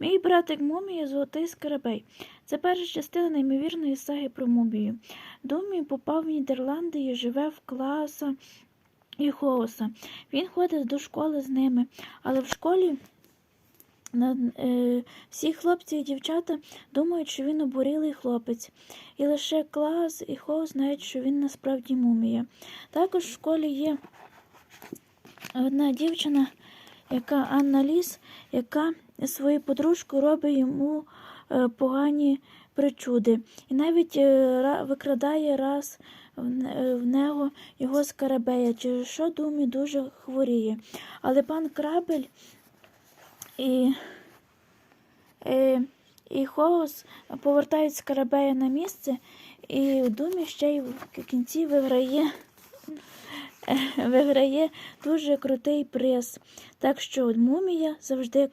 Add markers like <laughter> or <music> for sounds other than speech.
Мій братик Мумія Золотий Скарабей. Це перша частина неймовірної саги про Мумію. Думі попав в Нідерланди і живе в класа і Хоуса. Він ходить до школи з ними, але в школі на, е, всі хлопці і дівчата думають, що він обурілий хлопець. І лише клас і Хоус знають, що він насправді мумія. Також в школі є одна дівчина, яка Анна Ліс, яка своєю подружкою робить йому е, погані причуди. І навіть е, викрадає раз е, в нього його скарабея, через що Думі дуже хворіє. Але пан Крабель і, е, і Хоус повертають скарабея на місце, і в Думі ще й в кінці виграє. <laughs> Виграє дуже крутий приз. Так що мумія завжди